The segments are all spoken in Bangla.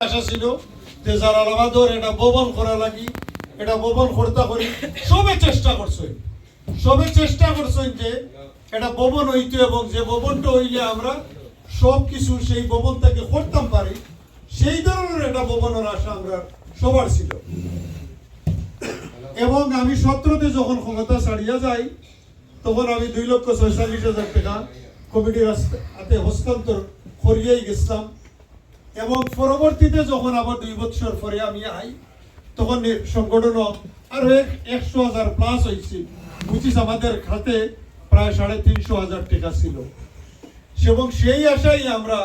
আশা ছিল যে যারা এটা করা লাগি, এটা করতে করি, সবে চেষ্টা সবে চেষ্টা যে এটা এবং যে হইলে আমরা সব কিছু সেই করতাম পারি, সেই ধরনের একটা ভবনের আশা আমরা সবার ছিল। এবং আমি সত্রতে যখন ক্ষমতা ছাড়িয়া যাই, তখন আমি দুই লক্ষ ছয়চল্লিশ হাজার টাকা কমিটির হাতে হস্তান্তর করিয়াই গেছিলাম। এবং পরবর্তীতে যখন আবার দুই বছর পরে আমি আই, তখন সংগঠন আরও এক একশো হাজার প্লাস হয়েছে বুঝিস আমাদের খাতে প্রায় সাড়ে তিনশো হাজার টাকা ছিল। এবং সেই আশাই আমরা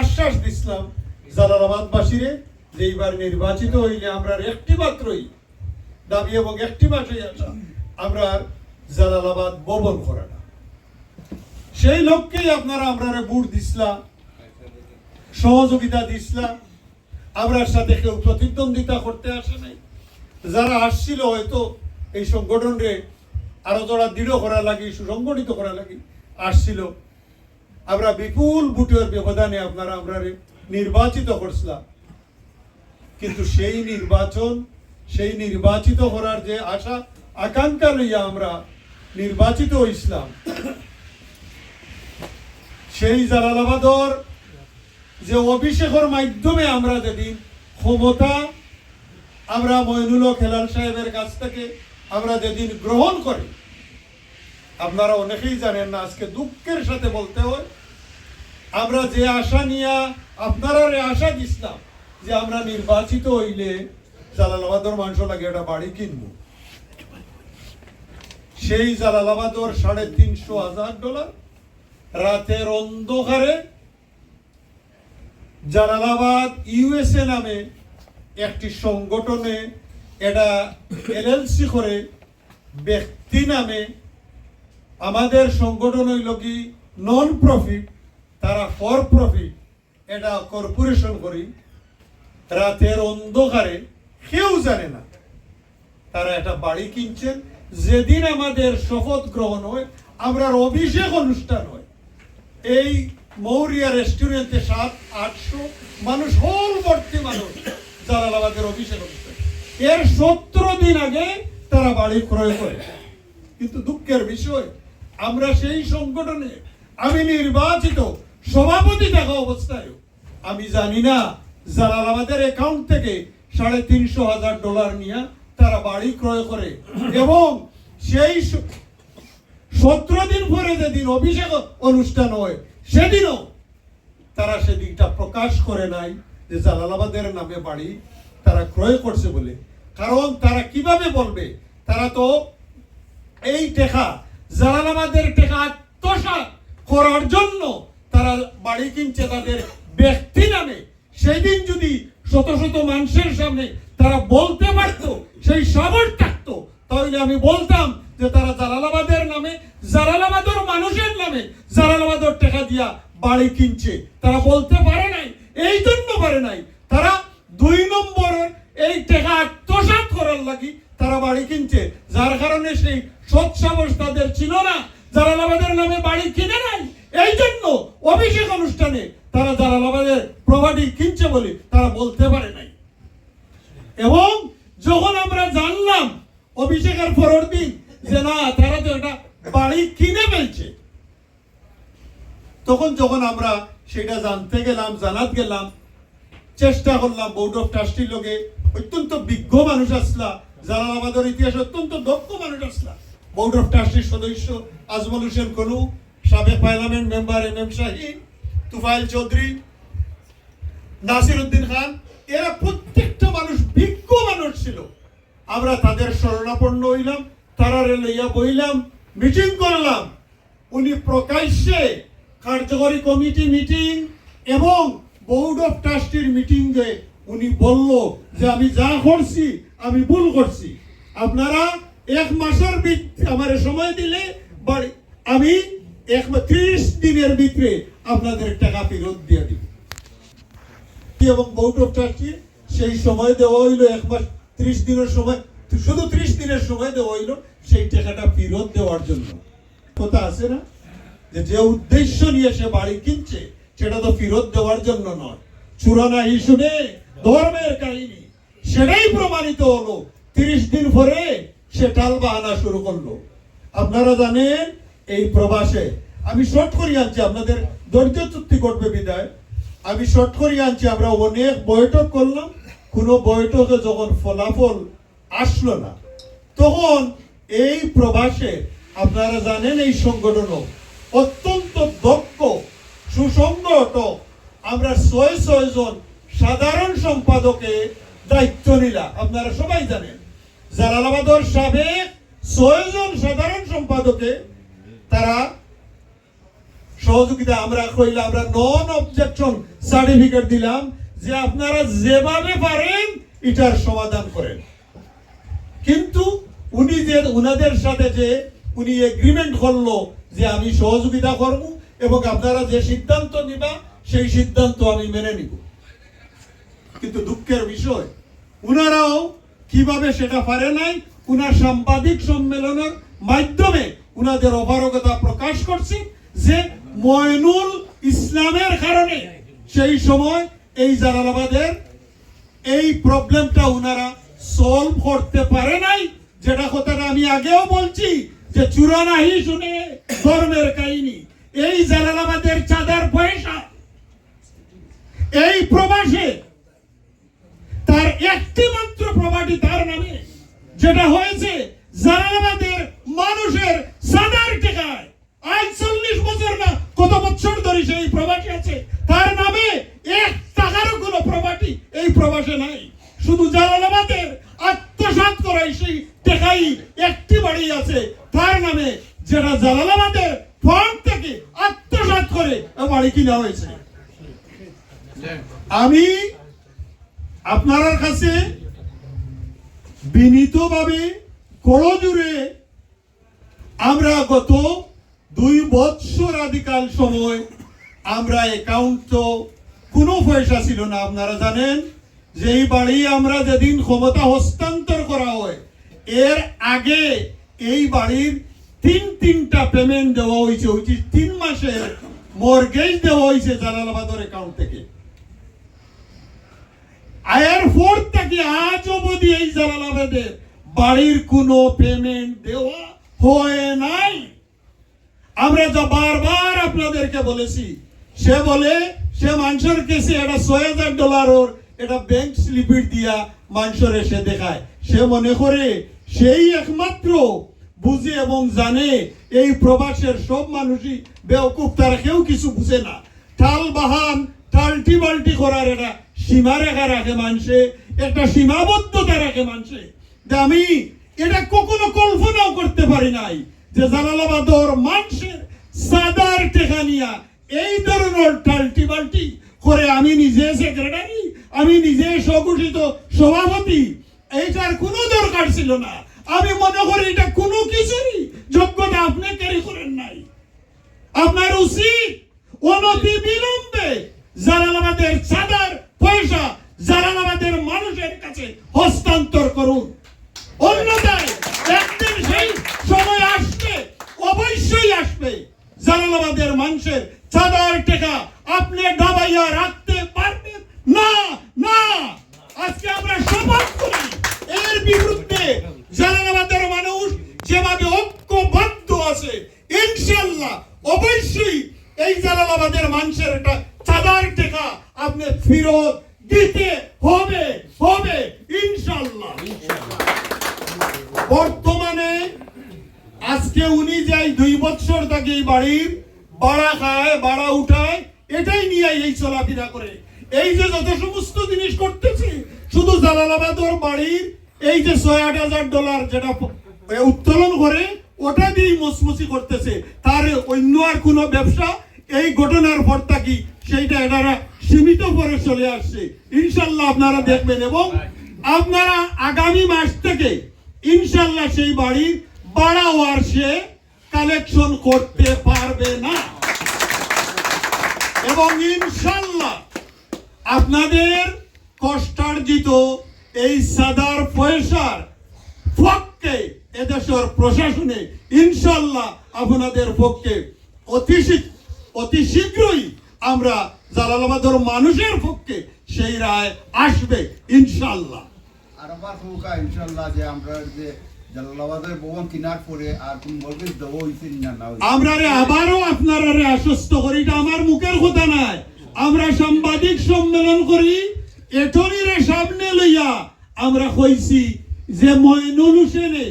আশ্বাস দিছিলাম জালালাবাদবাসীরে যে এইবার নির্বাচিত হইলে আমরা একটি মাত্রই দাবি এবং একটি মাসেই আসা আমরা জালালাবাদ ভবন করা না। সেই লক্ষ্যেই আপনারা আমরা বুট দিছিলাম সহযোগিতা দিছিলাম। আমরা সাথে কেউ প্রতিদ্বন্দ্বিতা করতে আসে নাই। যারা আসছিল হয়তো এই সংগঠনরে আরও যারা দৃঢ় করা লাগি, সুসংগঠিত করা লাগি আসছিল। আমরা বিপুল ভোটের ব্যবধানে আপনারা আমরা নির্বাচিত করছিলাম। কিন্তু সেই নির্বাচন, সেই নির্বাচিত করার যে আশা, আকাঙ্ক্ষা লইয়া আমরা নির্বাচিত হইছিলাম। সেই জালালাবাদর যে অভিষেকের মাধ্যমে আমরা যেদিন ক্ষমতা, আমরা মইনুল হেলাল সাহেবের কাছ থেকে আমরা যেদিন গ্রহণ করি, আপনারা অনেকেই জানেন না, আজকে দুঃখের সাথে বলতে হয়, আমরা যে আশা নিয়ে, আপনারা আশা দিছিলাম যে আমরা নির্বাচিত হইলে জালালাবাদর মানুষ লাগে একটা বাড়ি কিনবো। সেই জালালাবাদর সাড়ে তিনশো হাজার ডলার, রাতের অন্ধকারে জালালাবাদ ইউএসএ নামে একটি সংগঠনে এটা এলএলসি করে ব্যক্তি নামে আমাদের সংগঠন হইল কি নন প্রফিট তারা ফর প্রফিট এটা কর্পোরেশন করি। রাতের অন্ধকারে কেউ জানে না। তারা একটা বাড়ি কিনছেন। যেদিন আমাদের শপথ গ্রহণ হয় আমরা অভিষেক অনুষ্ঠান হয়। এই মৌরিয়া রেস্টুরেন্টে সাত, আটশো মানুষ হল ভর্তি মানুষ জালালাবাদের অনুষ্ঠান এর সতেরো দিন আগে তারা বাড়ি ক্রয় করে কিন্তু দুঃখের বিষয়, আমরা সেই সংগঠনে, আমি নির্বাচিত, সভাপতি থাকা অবস্থায় আমি জানি না জালালাবাদের অ্যাকাউন্ট থেকে সাড়ে তিনশো হাজার ডলার নিয়ে তারা বাড়ি ক্রয় করে। এবং সেই সতেরো দিন পরে যেদিন অভিষেক অনুষ্ঠান হয় সেদিনও তারা সেদিকটা প্রকাশ করে নাই যে জালালাবাদের নামে বাড়ি তারা ক্রয় করছে বলে। কারণ তারা কীভাবে বলবে? তারা তো এই টেকা, জালালাবাদের টেকা আত্মসাৎ করার জন্য তারা বাড়ি কিনছে তাদের ব্যক্তি নামে। সেদিন যদি শত শত মানুষের সামনে তারা বলতে পারতো, সেই সাহস থাকতো, তাহলে আমি বলতাম যে তারা জালালাবাদের নামে, জালালাবাদের মানুষের নামে জালালাবাদের টাকা দিয়া বাড়ি কিনছে। তারা বলতে পারে নাই, এই জন্য পারে নাই। তারা দুই নম্বরের এই টাকা আত্মসাৎ করার লাগি তারা বাড়ি কিনছে। যার কারণে সেই সৎ সাহস তাদের ছিল না। জালালাবাদের নামে বাড়ি কিনে নাই। এই জন্য অভিষেক অনুষ্ঠানে তারা জালালাবাদের প্রপার্টি কিনছে বলে তারা বলতে পারে নাই। এবং যখন আমরা জানলাম অভিষেকের পরের দিন যে না তারা তো একটা বাড়ি কিনে ফেলছে। তখন যখন আমরা সেটা জানতে গেলাম, জানাত গেলাম, চেষ্টা করলাম বোর্ড অফ ট্রাস্টির লোকে, অত্যন্ত বিজ্ঞ মানুষ আসলা, যারা আমাদের ইতিহাসে অত্যন্ত দক্ষ মানুষ আসলা। বোর্ড অফ ট্রাস্টির সদস্য আজমল হোসেন কনু, সাবেক parliament member M M Shahin, Tufail Chowdhury Nasir Uddin Khan, এরা প্রত্যেকটা মানুষ বিজ্ঞ মানুষ ছিল। আমরা তাদের শরণাপন্ন হইলাম তারা লইয়া বইলাম মিটিং করলাম। উনি প্রকাশ্যে কার্যকরী কমিটি মিটিং এবং বোর্ড অফ ট্রাস্টির মিটিং এ উনি বলল যে, আমি যা করছি, আমি ভুল করছি। আপনারা এক মাসের আমার সময় দিলে, বাড়ি, আমি এক ত্রিশ দিনের ভিতরে আপনাদের টাকা ফেরত দিয়ে দিব। এবং বোর্ড অফ ট্রাস্টি সেই সময় দেওয়া হইল, এক মাস, ত্রিশ দিনের সময়। শুধু ত্রিশ দিনের সময় দেওয়া হইল, সেই টাকাটা ফেরত দেওয়ার জন্য। কথা আছে না? যে যে উদ্দেশ্য নিয়ে সে বাড়ি কিনছে, সেটা তো ফেরত দেওয়ার জন্য নয়। চুরানা শুনে ধর্মের কাহিনী। সেটাই প্রমাণিত হলো। তিরিশ দিন পরে সে টাল বাহানা শুরু করল। আপনারা জানেন, এই প্রবাসে আমি শর্ট করে আনছি, আপনাদের ধৈর্য চুক্তি করবে বিদায়। আমি শর্ট করে আনছি, আমরা অনেক বৈঠক করলাম। কোনো বৈঠকে যখন ফলাফল আসলো না। তখন এই প্রবাসে আপনারা জানেন এই সংগঠন অত্যন্ত দক্ষ, সুসংগত। আমরা ছয় ছয় জন সাধারণ সম্পাদকে দায়িত্ব নিলাম। আপনারা সবাই জানেন, জালালাবাদর সাবেক ছয় জন সাধারণ সম্পাদকে তারা সহযোগিতা আমরা কইলাম, আমরা নন অবজেকশন সার্টিফিকেট দিলাম যে আপনারা যেভাবে পারেন এটার সমাধান করেন। কিন্তু উনি যে উনাদের সাথে যে উনি এগ্রিমেন্ট করল যে আমি সহযোগিতা করব এবং আপনারা যে সিদ্ধান্ত নিবা, সেই সিদ্ধান্ত আমি মেনে নিব। কিন্তু দুঃখের বিষয়, উনারাও কীভাবে সেটা পারে নাই, উনার সাংবাদিক সম্মেলনের মাধ্যমে উনাদের অপারগতা প্রকাশ করছে যে ময়নুল ইসলামের কারণে সেই সময় এই জালালাবাদের এই প্রবলেমটা উনারা সলভ করতে পারে নাই, যেটা কথাটা আমি আগেও বলছি, যে চুরানাহি শুনে ধর্মের কাহিনী। এই জালালাবাদের চাঁদার পয়সা এই প্রবাসে তার একটি মাত্র প্রপার্টি তার নামে, যেটা হয়েছে জালালাবাদের মানুষের সাদার টেকায় আজ চল্লিশ বছর না, কত বছর ধরে সেই প্রবাসী আছে। তার নামে এক টাকারও কোনো প্রপার্টি এই প্রবাসে নাই। শুধু জালালাবাদের আত্মসাৎ করাই সেই টেকাই একটি বাড়ি আছে, তার নামে যেটা জালালাবাদের ফান্ড থেকে আত্মসাৎ করে বাড়ি কিনা হয়েছে? আমি আপনার কাছে বিনীতভাবে করজুড়ে আমরা গত দুই বৎসর আদিকাল সময় আমরা অ্যাকাউন্ট তো কোনো পয়সা ছিল না, আপনারা জানেন? যে এই বাড়ি আমরা যেদিন ক্ষমতা হস্তান্তর করা হয়, এর আগে এই বাড়ির তিন তিনটা পেমেন্ট দেওয়া হয়েছে হয়েছে তিন মাসের মর্গেজ দেওয়া হয়েছে জালালাবাদের অ্যাকাউন্ট থেকে। আয়ার থেকে আজ অবধি এই জালালাবাদের বাড়ির কোনো পেমেন্ট দেওয়া হয় নাই। আমরা যা বারবার আপনাদেরকে বলেছি, সে বলে, সে মানুষের কেসে এটা ছয় হাজার ডলার ওর এটা ব্যাংক স্লিপিট দিয়া মানুষের এসে দেখায়। সে মনে করে সেই একমাত্র বুঝে এবং জানে এই প্রবাসের সব মানুষই বেওকুফ, তারা কেউ কিছু বুঝে না। টাল বাহান, টাল্টি বাল্টি করার এটা সীমারেখা রাখে মানুষে, একটা সীমাবদ্ধতা রাখে মানুষে। যে আমি এটা কখনো কল্পনাও করতে পারি নাই যে জালালাবাদর মানুষের সাদার টেকা নিয়া এই ধরনের টাল্টি বাল্টি করে আমি নিজে সেক্রেটারি আমি নিজে স্বঘোষিত সভাপতি, এইটার কোনো দরকার ছিল না। আমি মনে করি এটা কোনো কিছুরই যোগ্যতা আপনি ক্যারি করেন নাই। আপনার উচিত অনতি বিলম্বে জালালাবাদের চাঁদার পয়সা জালালাবাদের মানুষের কাছে হস্তান্তর করুন অন্যথায় একদিন সেই সময় আসবে অবশ্যই আসবে জালালাবাদের মানুষের চাঁদার টাকা আপনি ডাবাইয়া রাখতে পারবেন না না আজকে আমরা শপথ করি এর বিরুদ্ধে জালালাবাদের মানুষ যেভাবে ঐক্যবদ্ধ আছে ইনশাল্লাহ অবশ্যই এই জালালাবাদের মানুষের একটা চাঁদার টাকা আপনি ফেরত দিতে হবে হবে ইনশাল্লাহ বর্তমানে আজকে উনি যাই দুই বছর থেকে এই বাড়ির বাড়া খায়, বাড়া উঠায়, এটাই নিয়ে এই চলাফেরা করে। এই যে যত সমস্ত জিনিস করতেছে, শুধু জালালাবাদর বাড়ির এই যে ছয় আট হাজার ডলার যেটা উত্তোলন করে, ওটা দিয়েই মসমসি করতেছে। তার অন্য আর কোনো ব্যবসা এই ঘটনার পর থাকি, সেইটা এনারা সীমিত করে চলে আসছে। ইনশাল্লাহ আপনারা দেখবেন এবং আপনারা আগামী মাস থেকে ইনশাল্লাহ সেই বাড়ির বাড়া হওয়ার সে কালেকশন করতে পারবে না। এবং ইনশাল্লাহ আপনাদের কষ্টার্জিত এই সাদার পয়সার পক্ষে এদেশের প্রশাসনে ইনশাল্লাহ আপনাদের পক্ষে অতি অতি শীঘ্রই আমরা জালালাবাদের মানুষের পক্ষে সেই রায় আসবে ইনশাল্লাহ আর আবার হোকা ইনশাল্লাহ যে আমরা যে জালালাবাদের ভবন কিনার পরে আর কোন দেবো হইছে না না আমরা রে আবারও আপনারা রে আশ্বস্ত করি এটা আমার মুখের কথা নাই। আমরা সাংবাদিক সম্মেলন করি এটনিরে সামনে লইয়া আমরা কইছি যে মইনুল হোসেনে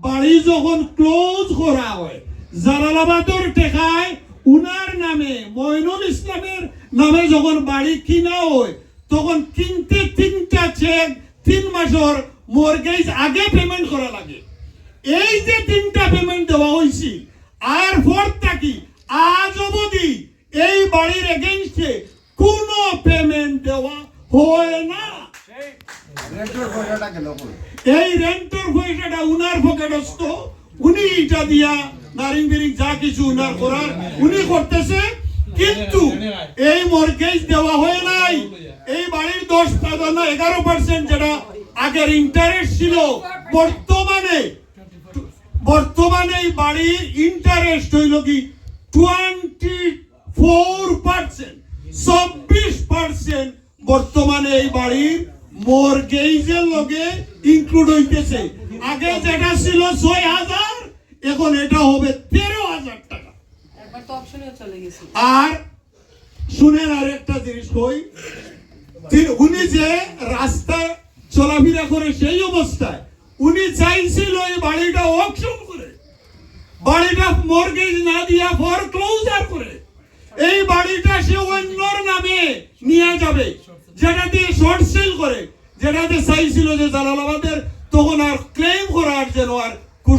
বাড়ি যখন ক্লোজ করা হয় জালালাবাদের টেকায় উনার নামে মইনুল ইসলামের নামে যখন বাড়ি কিনা হয় তখন কিনতে তিনটা চেক তিন মাসের মর্গেজ আগে পেমেন্ট করা লাগে এই যে তিনটা পেমেন্ট দেওয়া হয়েছে আর পর থাকি আজ অবধি এই বাড়ির এগেনস্টে কোনো পেমেন্ট দেওয়া হয় না? এই রেন্টের পয়সাটা উনার পকেটস্থ উনি এটা দিয়া নারিং বিরিং যা কিছু উনার করার উনি করতেছে, কিন্তু এই মর্গেজ দেওয়া হয় নাই। এই বাড়ির দশ প্রাধান্য এগারো পার্সেন্ট যেটা আগের ইন্টারেস্ট ছিল, বর্তমানে বর্তমানে এই বাড়ির ইন্টারেস্ট হইল কি? টোয়েন্টি ফোর পার্সেন্ট চব্বিশ পার্সেন্ট বর্তমানে এই বাড়ির মর্গেজের লগে ইনক্লুড হইতেছে। আগে যেটা ছিল ছয় হাজার এখন এটা হবে তেরো হাজার টাকা। আর শুনেন আর একটা জিনিস কই উনি যে রাস্তায় চলাফেরা করে সেই অবস্থায় উনি চাইছিল এই বাড়িটা অকশন করে বাড়িটা মর্গেজ না দিয়া ফর ক্লোজার করে এই বাড়িটা সে অন্যর নামে নিয়ে যাবে যেটা দিয়ে শর্ট সেল করে যেটাতে চাইছিল যে জালালাবাদের তখন আর ক্লেম করার যেন আর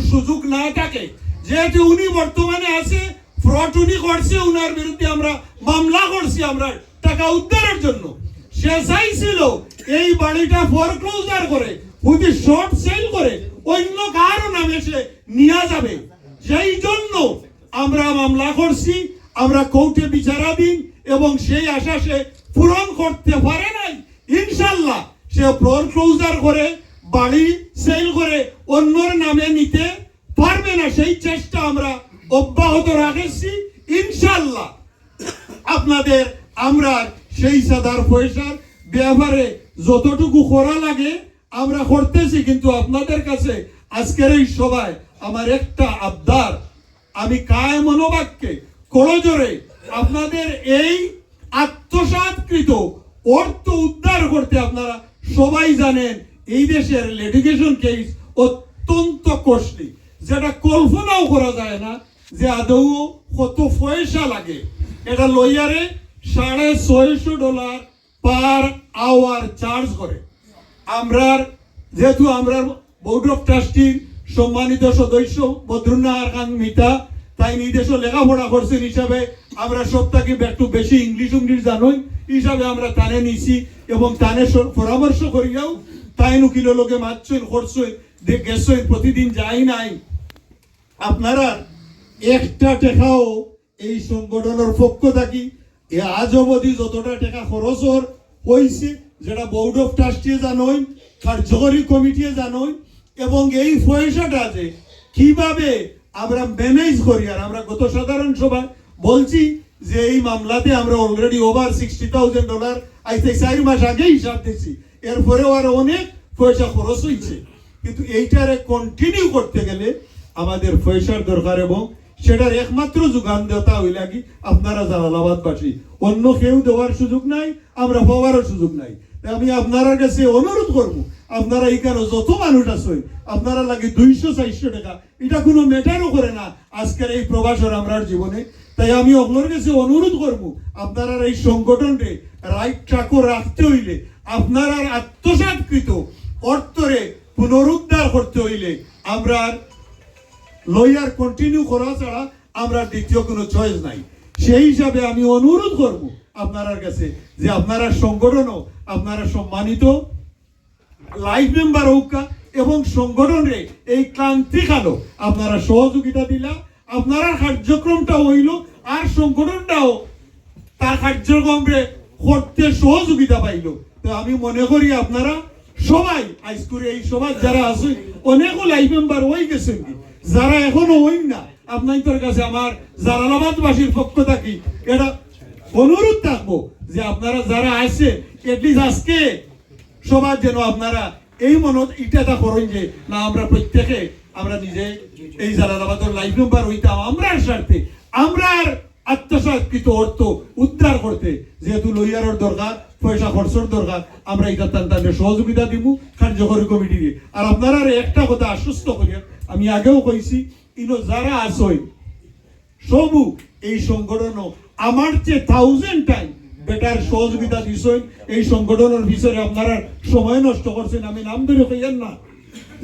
সুযোগ না থাকে যেহেতু উনি বর্তমানে আছে ফ্রড উনি করছে, উনার বিরুদ্ধে আমরা মামলা করছি আমরা টাকা উদ্ধারের জন্য। সে চাইছিল এই বাড়িটা ফরক্লোজার করে, যদি শর্ট সেল করে, অন্য কারও নামে সে নিয়ে যাবে। সেই জন্য আমরা মামলা করছি, আমরা কোর্টে বিচারাধীন এবং সেই আশা সে পূরণ করতে পারে নাই। ইনশাল্লাহ সে ফরক্লোজার করে বাড়ি সেল করে অন্যর নামে নিতে পারবে না, সেই চেষ্টা আমরা অব্যাহত রাখেছি ইনশাল্লাহ আপনাদের, আমরা সেই সাদার পয়সার ব্যাপারে যতটুকু করা লাগে, আমরা করতেছি, কিন্তু আপনাদের কাছে আজকের এই সভায় আমার একটা আবদার। আমি কায় মনোবাক্যে করজোরে আপনাদের এই আত্মসাৎকৃত অর্থ উদ্ধার করতে আপনারা সবাই জানেন এই দেশের লিটিগেশন কেস অত্যন্ত কষ্টলি যেটা কল্পনাও করা যায় না যে আদৌ কত পয়সা লাগে। এটা লইয়ারে সাড়ে ছয়শো ডলার পার আওয়ার চার্জ করে। আমরার, যেহেতু আমরা বোর্ড অফ ট্রাস্টির সম্মানিত সদস্য বদ্রুন্নাহার খান মিতা, তাই নির্দেশ লেখাপড়া করছেন হিসাবে আমরা সপ্তাহে একটু বেশি ইংলিশ ইংলিশ জানোই হিসাবে আমরা টানে নিছি এবং স- পরামর্শ করিয়াও নুকিল লোকে মারছেন করছেন যে গেছেন প্রতিদিন যাই নাই। আপনারা একটা টাকাও এই সংগঠনের পক্ষ থাকি আজ অবধি যতটা টাকা খরচ হয়েছে যেটা বোর্ড অফ ট্রাস্টি জানোই, কার্যকরী কমিটি জানোই, এবং এই পয়সাটা যে কীভাবে আমরা ম্যানেজ করি, আর আমরা গত সাধারণ সভায় বলছি যে এই মামলাতে আমরা already over sixty thousand dollar আইতে চার মাস আগে হিসাব দিচ্ছি এরপরেও আর অনেক পয়সা খরচ হয়েছে কিন্তু এইটারে কন্টিনিউ করতে গেলে আমাদের পয়সার দরকার এবং সেটার একমাত্র যোগান দেওয়া হইল কি আপনারা জালালাবাদবাসী, অন্য কেউ দেওয়ার সুযোগ নাই, আমরা পাওয়ারও সুযোগ নাই। আমি আপনার কাছে অনুরোধ করব, আপনারা এখানে যত মানুষ আছেন, আপনারা লাগে দুইশো চারশো টাকা, এটা কোনো ম্যাটারও করে না। আজকের এই প্রবাসর আমরা জীবনে তাই আমি আপনার কাছে অনুরোধ করব, আপনারা এই সংগঠনকে রাইট ট্রাকও রাখতে হইলে, আপনারা আত্মসাৎকৃত অর্থরে পুনরুদ্ধার করতে হইলে, আমরা লয়ার কন্টিনিউ করা ছাড়া আমরা দ্বিতীয় কোনো চয়েস নাই। সেই হিসাবে আমি অনুরোধ করব আপনার কাছে যে আপনারা সংগঠনও, আপনারা সম্মানিত লাইফ মেম্বার হোক এবং সংগঠনে এই ক্লান্তিকালও আপনারা সহযোগিতা দিলা আপনারা কার্যক্রমটা হইল আর সংগঠনটাও তার কার্যক্রমে করতে সহযোগিতা পাইল। তো আমি মনে করি আপনারা সবাই আইসকুরে এই সমাজ যারা আছে, অনেকও লাইফ মেম্বার হয়ে গেছেন যারা এখনও হইন না, আপনাদের কাছে আমার জালালাবাদবাসীর পক্ষ থাকি এটা অনুরোধ থাকব যে আপনারা যারা আছে এটলিস্ট আজকে সবার যেন আপনারা এই মনত ইটাটা করেন যে, না, আমরা প্রত্যেকে আমরা নিজে এই জালালাবাদের লাইফ নাম্বার হইতাম। আমরার স্বার্থে আমরার আত্মসাৎকৃত অর্থ উদ্ধার করতে, যেহেতু লইয়ারের দরকার, পয়সা খরচের দরকার, আমরা এটা তান তাদের সহযোগিতা দিব কার্যকরী কমিটিকে আর আপনারা একটা কথা আশ্বস্ত করিয়া, আমি আগেও কইছি, ইনো যারা আসই সবু এই সংগঠন আমার চেয়ে থাউজেন্ড টাইম বেটার সহযোগিতা দিছেন এই সংগঠনের বিষয়ে আপনারা সময় নষ্ট করছেন, আমি নাম ধরে কইয়েন না।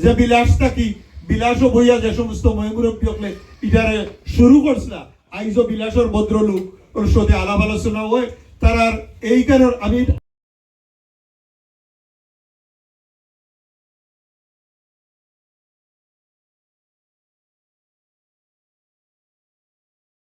যে বিলাসটা কি বিলাসও বইয়া যে সমস্ত ময়মুরব্বী হকলে ইটারে শুরু করছিলা আইজ বিলাসর ভদ্রলোক ওর সাথে আলাপ আলোচনা হয় তারার এই কারণ আমি